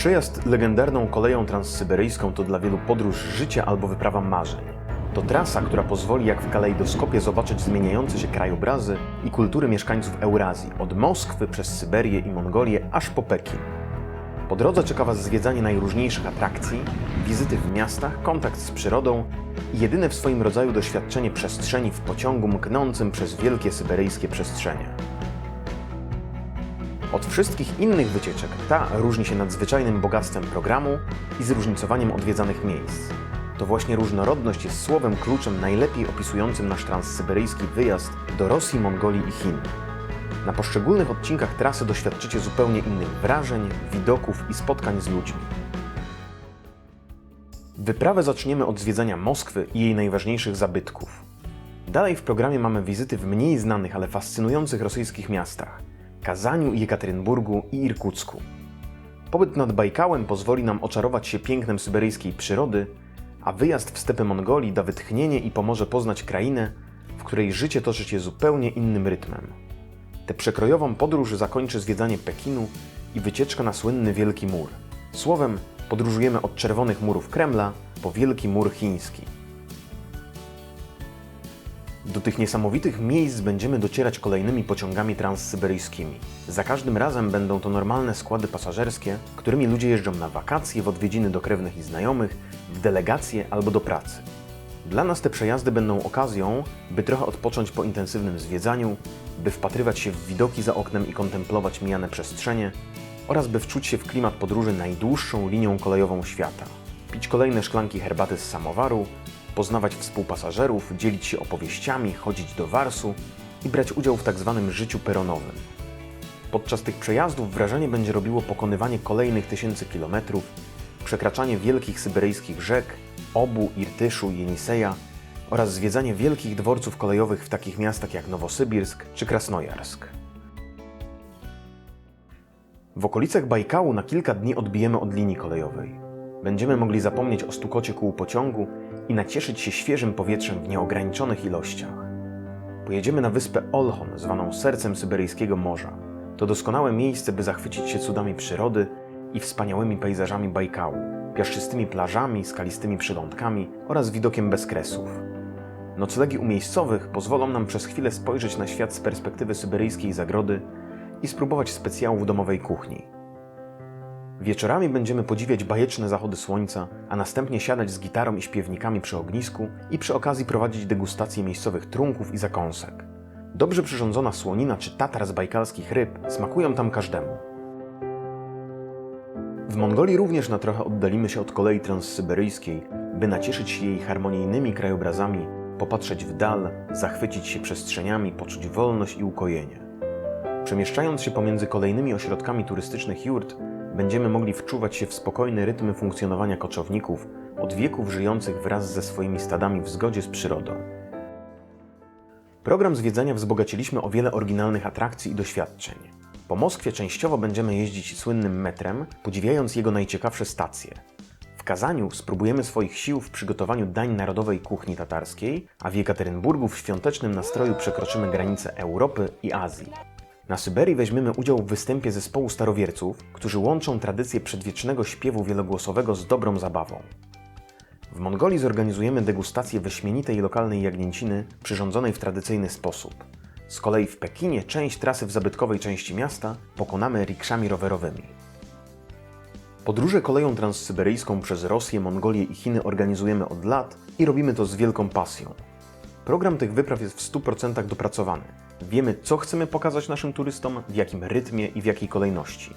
Przejazd legendarną koleją transsyberyjską to dla wielu podróż życia albo wyprawa marzeń. To trasa, która pozwoli jak w kalejdoskopie zobaczyć zmieniające się krajobrazy i kultury mieszkańców Eurazji, od Moskwy przez Syberię i Mongolię aż po Pekin. Po drodze czeka Was zwiedzanie najróżniejszych atrakcji, wizyty w miastach, kontakt z przyrodą i jedyne w swoim rodzaju doświadczenie przestrzeni w pociągu mknącym przez wielkie syberyjskie przestrzenie. Od wszystkich innych wycieczek ta różni się nadzwyczajnym bogactwem programu i zróżnicowaniem odwiedzanych miejsc. To właśnie różnorodność jest słowem kluczem najlepiej opisującym nasz transsyberyjski wyjazd do Rosji, Mongolii i Chin. Na poszczególnych odcinkach trasy doświadczycie zupełnie innych wrażeń, widoków i spotkań z ludźmi. Wyprawę zaczniemy od zwiedzania Moskwy i jej najważniejszych zabytków. Dalej w programie mamy wizyty w mniej znanych, ale fascynujących rosyjskich miastach Kazaniu, Jekaterynburgu i Irkucku. Pobyt nad Bajkałem pozwoli nam oczarować się pięknem syberyjskiej przyrody, a wyjazd w stepy Mongolii da wytchnienie i pomoże poznać krainę, w której życie toczy się zupełnie innym rytmem. Tę przekrojową podróż zakończy zwiedzanie Pekinu i wycieczka na słynny Wielki Mur. Słowem, podróżujemy od czerwonych murów Kremla po Wielki Mur Chiński. Do tych niesamowitych miejsc będziemy docierać kolejnymi pociągami transsyberyjskimi. Za każdym razem będą to normalne składy pasażerskie, którymi ludzie jeżdżą na wakacje, w odwiedziny do krewnych i znajomych, w delegacje albo do pracy. Dla nas te przejazdy będą okazją, by trochę odpocząć po intensywnym zwiedzaniu, by wpatrywać się w widoki za oknem i kontemplować mijane przestrzenie, oraz by wczuć się w klimat podróży najdłuższą linią kolejową świata. Pić kolejne szklanki herbaty z samowaru, poznawać współpasażerów, dzielić się opowieściami, chodzić do Warsu i brać udział w tak zwanym życiu peronowym. Podczas tych przejazdów wrażenie będzie robiło pokonywanie kolejnych tysięcy kilometrów, przekraczanie wielkich syberyjskich rzek, Obu, Irtyszu, Jeniseja oraz zwiedzanie wielkich dworców kolejowych w takich miastach jak Nowosybirsk czy Krasnojarsk. W okolicach Bajkału na kilka dni odbijemy od linii kolejowej. Będziemy mogli zapomnieć o stukocie kół pociągu i nacieszyć się świeżym powietrzem w nieograniczonych ilościach. Pojedziemy na wyspę Olchon, zwaną sercem syberyjskiego morza. To doskonałe miejsce, by zachwycić się cudami przyrody i wspaniałymi pejzażami Bajkału, piaszczystymi plażami, skalistymi przylądkami oraz widokiem bez kresów. Noclegi u miejscowych pozwolą nam przez chwilę spojrzeć na świat z perspektywy syberyjskiej zagrody i spróbować specjałów domowej kuchni. Wieczorami będziemy podziwiać bajeczne zachody słońca, a następnie siadać z gitarą i śpiewnikami przy ognisku i przy okazji prowadzić degustację miejscowych trunków i zakąsek. Dobrze przyrządzona słonina czy tatar z bajkalskich ryb smakują tam każdemu. W Mongolii również na trochę oddalimy się od kolei transsyberyjskiej, by nacieszyć się jej harmonijnymi krajobrazami, popatrzeć w dal, zachwycić się przestrzeniami, poczuć wolność i ukojenie. Przemieszczając się pomiędzy kolejnymi ośrodkami turystycznych jurt, będziemy mogli wczuwać się w spokojne rytmy funkcjonowania koczowników, od wieków żyjących wraz ze swoimi stadami w zgodzie z przyrodą. Program zwiedzania wzbogaciliśmy o wiele oryginalnych atrakcji i doświadczeń. Po Moskwie częściowo będziemy jeździć słynnym metrem, podziwiając jego najciekawsze stacje. W Kazaniu spróbujemy swoich sił w przygotowaniu dań narodowej kuchni tatarskiej, a w Jekaterynburgu w świątecznym nastroju przekroczymy granice Europy i Azji. Na Syberii weźmiemy udział w występie zespołu starowierców, którzy łączą tradycję przedwiecznego śpiewu wielogłosowego z dobrą zabawą. W Mongolii zorganizujemy degustację wyśmienitej lokalnej jagnięciny przyrządzonej w tradycyjny sposób. Z kolei w Pekinie część trasy w zabytkowej części miasta pokonamy rikszami rowerowymi. Podróże koleją transsyberyjską przez Rosję, Mongolię i Chiny organizujemy od lat i robimy to z wielką pasją. Program tych wypraw jest w 100% dopracowany. Wiemy, co chcemy pokazać naszym turystom, w jakim rytmie i w jakiej kolejności.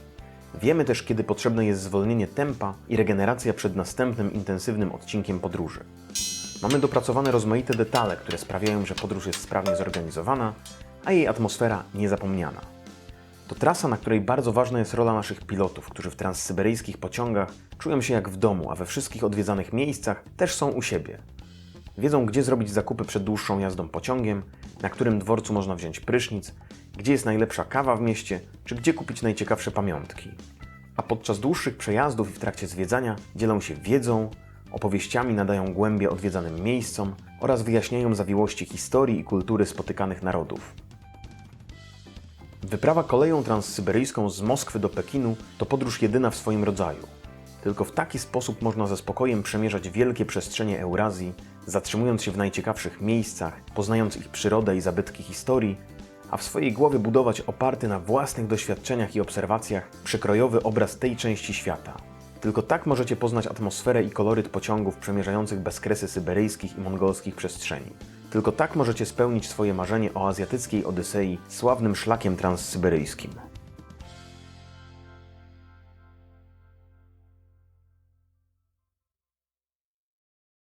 Wiemy też, kiedy potrzebne jest zwolnienie tempa i regeneracja przed następnym intensywnym odcinkiem podróży. Mamy dopracowane rozmaite detale, które sprawiają, że podróż jest sprawnie zorganizowana, a jej atmosfera niezapomniana. To trasa, na której bardzo ważna jest rola naszych pilotów, którzy w transsyberyjskich pociągach czują się jak w domu, a we wszystkich odwiedzanych miejscach też są u siebie. Wiedzą, gdzie zrobić zakupy przed dłuższą jazdą pociągiem, na którym dworcu można wziąć prysznic, gdzie jest najlepsza kawa w mieście, czy gdzie kupić najciekawsze pamiątki. A podczas dłuższych przejazdów i w trakcie zwiedzania dzielą się wiedzą, opowieściami nadają głębie odwiedzanym miejscom oraz wyjaśniają zawiłości historii i kultury spotykanych narodów. Wyprawa koleją transsyberyjską z Moskwy do Pekinu to podróż jedyna w swoim rodzaju. Tylko w taki sposób można ze spokojem przemierzać wielkie przestrzenie Eurazji, zatrzymując się w najciekawszych miejscach, poznając ich przyrodę i zabytki historii, a w swojej głowie budować oparty na własnych doświadczeniach i obserwacjach przekrojowy obraz tej części świata. Tylko tak możecie poznać atmosferę i koloryt pociągów przemierzających bezkresy syberyjskich i mongolskich przestrzeni. Tylko tak możecie spełnić swoje marzenie o azjatyckiej Odysei sławnym szlakiem transsyberyjskim.